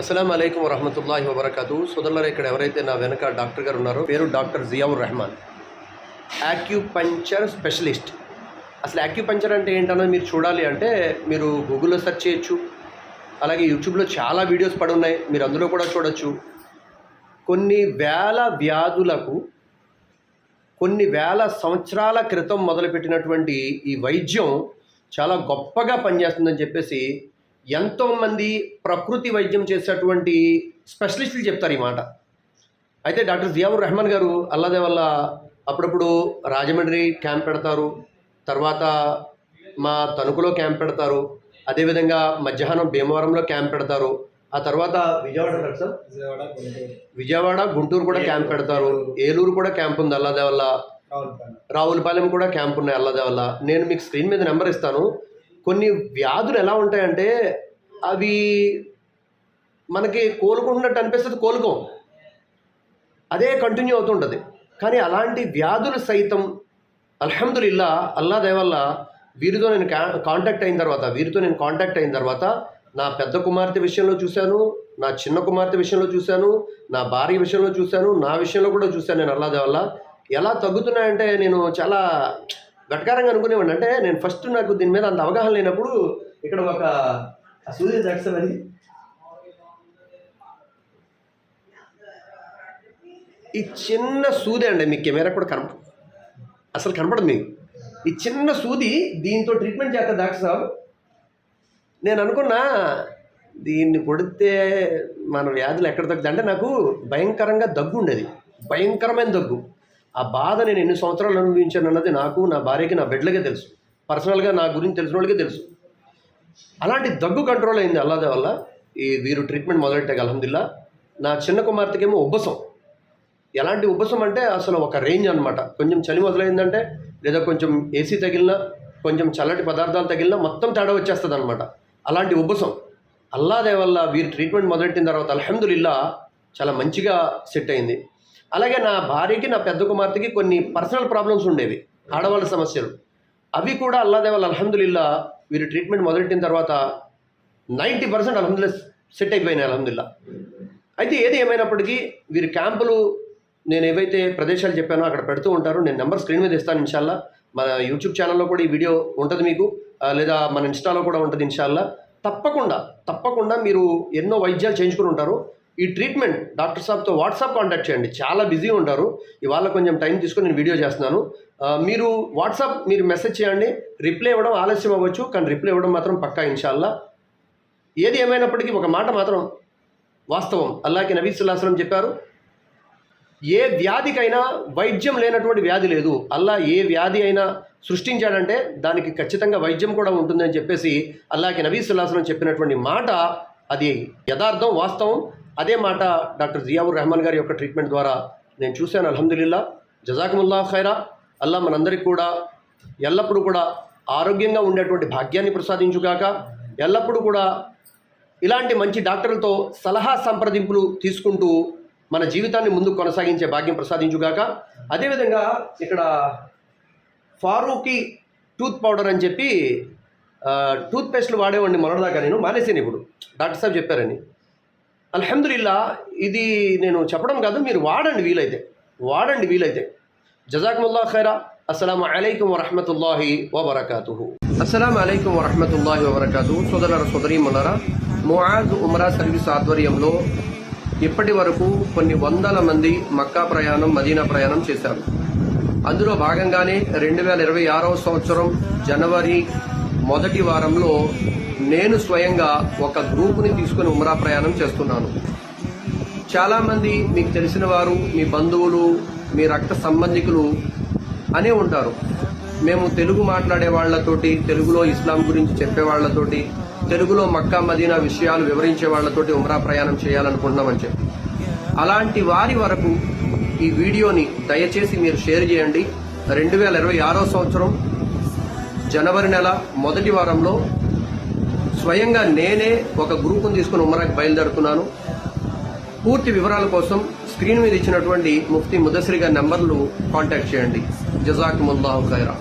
అస్సలం అయికం వరహమతుల్లాహి వబర్కాతు. సోదరులారా ఇక్కడ ఎవరైతే నా వెనక డాక్టర్ గారు ఉన్నారో పేరు doctor Ziaur Rahman. Acupuncture specialist అసలు యాక్యుపంచర్ అంటే ఏంటన్నది మీరు చూడాలి అంటే మీరు గూగుల్లో సెర్చ్ చేయొచ్చు. అలాగే యూట్యూబ్లో చాలా వీడియోస్ పడి ఉన్నాయి మీరు అందులో కూడా చూడొచ్చు. కొన్ని వేల వ్యాధులకు కొన్ని వేల సంవత్సరాల క్రితం మొదలుపెట్టినటువంటి ఈ వైద్యం చాలా గొప్పగా పనిచేస్తుందని చెప్పేసి ఎంతోమంది ప్రకృతి వైద్యం చేసేటువంటి స్పెషలిస్టులు చెప్తారు ఈ మాట. అయితే డాక్టర్ జియావుర్ రెహమాన్ గారు అల్లదే వల్ల అప్పుడప్పుడు రాజమండ్రి క్యాంప్ పెడతారు తర్వాత మా తణుకులో క్యాంప్ పెడతారు అదేవిధంగా మధ్యాహ్నం భీమవరంలో క్యాంప్ పెడతారు ఆ తర్వాత విజయవాడ సార్? విజయవాడ గుంటూరు. కూడా క్యాంప్ పెడతారు ఏలూరు కూడా క్యాంప్ ఉంది అల్లదే వల్ల రావులపాలెం కూడా క్యాంప్ ఉన్నాయి అల్లదే వల్ల నేను మీకు స్క్రీన్ మీద నెంబర్ ఇస్తాను కొన్ని వ్యాధులు ఎలా ఉంటాయంటే అవి మనకి కోలుకుంటున్నట్టు అనిపిస్తుంది కోలుకోం. అదే కంటిన్యూ అవుతుంటుంది. కానీ అలాంటి వ్యాధులు సైతం అల్హమ్దుల్లా అల్లా దేవల్ల వీరితో నేను కా- కాంటాక్ట్ అయిన తర్వాత వీరితో నేను కాంటాక్ట్ అయిన తర్వాత నా పెద్ద కుమార్తె విషయంలో చూశాను నా చిన్న కుమార్తె విషయంలో చూశాను నా భార్య విషయంలో చూశాను నా విషయంలో కూడా చూశాను నేను అల్లా దేవల్ల ఎలా తగ్గుతున్నాయంటే నేను చాలా వెటకారంగా అనుకునేవాడిని. అంటే నేను ఫస్ట్ నాకు దీని మీద అంత అవగాహన లేనప్పుడు ఇక్కడ ఒక సూర్య జాక్సన్ అది. ఈ చిన్న సూది అండి మీ కెమెరా కూడా కనప అసలు కనపడదు మీకు. ఈ చిన్న సూది దీంతో ట్రీట్మెంట్ చేస్తా డాక్టర్ సాబ్. నేను అనుకున్నా దీన్ని కొడితే మన వ్యాధులు ఎక్కడ తగ్గుతుంది అంటే నాకు భయంకరంగా దగ్గు ఉండేది. భయంకరమైన దగ్గు. ఆ బాధ నేను ఎన్ని సంవత్సరాలు అనుభవించాను అన్నది నాకు నా భార్యకి నా బిడ్డలకే తెలుసు. పర్సనల్గా నా గురించి తెలిసిన వాళ్ళకే తెలుసు. అలాంటి దగ్గు కంట్రోల్ అయింది అల్లాదే వల్ల. ఈ వీరు ట్రీట్మెంట్ మొదలెట్టాక అల్హమ్దుల్లా నా చిన్న కుమార్తెకేమో ఉబ్బసం. ఎలాంటి ఉబ్బసం అంటే అసలు ఒక రేంజ్ అనమాట కొంచెం చలి మొదలైందంటే లేదా కొంచెం ఏసీ తగిలినా కొంచెం చల్లటి పదార్థాలు తగిలినా మొత్తం తేడా వచ్చేస్తుంది అనమాట అలాంటి ఉబ్బసం. అల్లాదే వల్ల వీరు ట్రీట్మెంట్ మొదలెట్టిన తర్వాత అల్హమ్దుల్లా చాలా మంచిగా సెట్ అయింది. అలాగే నా భార్యకి నా పెద్ద కుమార్తెకి కొన్ని పర్సనల్ ప్రాబ్లమ్స్ ఉండేవి ఆడవాళ్ళ సమస్యలు. అవి కూడా అల్లాదేవాళ్ళు వల్ల వీరు ట్రీట్మెంట్ మొదలెట్టిన తర్వాత నైంటీ పర్సెంట్ అల్హమ్దుల్లా సెట్ అయిపోయినాయి అల్హమ్దుల్లా అయితే ఏది ఏమైనప్పటికీ వీరి క్యాంపులు నేను ఏవైతే ప్రదేశాలు చెప్పానో అక్కడ పెడుతూ ఉంటారు. నేను నెంబర్ స్క్రీన్ మీద ఇస్తాను ఇన్షాల్లా. మన యూట్యూబ్ ఛానల్లో కూడా ఈ వీడియో ఉంటుంది మీకు. లేదా మన ఇన్స్టాలో కూడా ఉంటుంది ఇన్షాల్లా. తప్పకుండా తప్పకుండా మీరు ఎన్నో వైద్యాలు చేయించుకుని ఉంటారు. ఈ ట్రీట్మెంట్ డాక్టర్ సాబ్తో వాట్సాప్ కాంటాక్ట్ చేయండి. చాలా బిజీ ఉంటారు. ఇవాళ కొంచెం టైం తీసుకొని నేను వీడియో చేస్తున్నాను. మీరు వాట్సాప్ మీరు మెసేజ్ చేయండి. రిప్లై ఇవ్వడం ఆలస్యం అవ్వచ్చు. కానీ రిప్లై ఇవ్వడం మాత్రం పక్కా ఇన్షాల్లా. ఏది ఏమైనప్పటికీ ఒక మాట మాత్రం వాస్తవం. అల్లాకి నబీ సుల్లాహం చెప్పారు ఏ వ్యాధికైనా వైద్యం లేనటువంటి వ్యాధి లేదు. అల్లా ఏ వ్యాధి అయినా సృష్టించాడంటే దానికి ఖచ్చితంగా వైద్యం కూడా ఉంటుందని చెప్పేసి అల్లాకి నబీ సుల్లాహం చెప్పినటువంటి మాట అది యథార్థం వాస్తవం. అదే మాట డాక్టర్ జియావుర్ రెహమాన్ గారి యొక్క ట్రీట్మెంట్ ద్వారా నేను చూశాను అల్హమ్దుల్లా జజాకుముల్లా ఖైరా. అల్లా మనందరికీ కూడా ఎల్లప్పుడూ కూడా ఆరోగ్యంగా ఉండేటువంటి భాగ్యాన్ని ప్రసాదించుగాక ఎల్లప్పుడూ కూడా ఇలాంటి మంచి డాక్టర్లతో సలహా సంప్రదింపులు తీసుకుంటూ మన జీవితాన్ని ముందుకు కొనసాగించే భాగ్యం ప్రసాదించుగాక అదేవిధంగా ఇక్కడ ఫారూకి టూత్ పౌడర్ అని చెప్పి టూత్ పేస్ట్లు వాడేవాడిని మొన్నటిదాకా నేను మానేసాను ఇప్పుడు. డాక్టర్ సాబ్ చెప్పారని. అల్హమ్దుల్లా ఇది నేను చెప్పడం కాదు మీరు వాడండి వీలైతే. వాడండి వీలైతే. జజాకుముల్లా ఖైరా. అస్సలం అలైకుం వరహమతుల్లాహి వబర్కాతు అస్సలం అలైకుం వరహమతుల్లాహి వబర్కాతు సోదరుల సోదరీమన్నారా మొయాజ్ ఉమ్రా సర్వీస్ ఆధ్వర్యంలో ఇప్పటి వరకు కొన్ని వందల మంది మక్కా ప్రయాణం మదీనా ప్రయాణం చేశారు. అందులో భాగంగానే రెండు వేల ఇరవై ఆరవ సంవత్సరం జనవరి మొదటి వారంలో నేను స్వయంగా ఒక గ్రూపుని తీసుకుని ఉమ్రా ప్రయాణం చేస్తున్నాను. చాలామంది మీకు తెలిసిన వారు మీ బంధువులు మీ రక్త సంబంధికులు అనే ఉంటారు. మేము తెలుగు మాట్లాడే వాళ్ళతోటి తెలుగులో ఇస్లాం గురించి చెప్పే వాళ్ళతోటి తెలుగులో మక్కా మదీనా విషయాలు వివరించే వాళ్ళతోటి ఉమ్రా ప్రయాణం చేయాలనుకుంటున్నామని చెప్పి. అలాంటి వారి వరకు ఈ వీడియోని దయచేసి మీరు షేర్ చేయండి. రెండు వేల ఇరవై ఆరో సంవత్సరం జనవరి నెల మొదటి వారంలో స్వయంగా నేనే ఒక గ్రూపును తీసుకుని ఉమ్మరాకి బయలుదేరుతున్నాను. పూర్తి వివరాల కోసం స్క్రీన్ మీద ఇచ్చినటువంటి ముఫ్తీ ముదసిరి గారి నెంబర్లు కాంటాక్ట్ చేయండి. జజాకుముల్లాహు ఖైరా.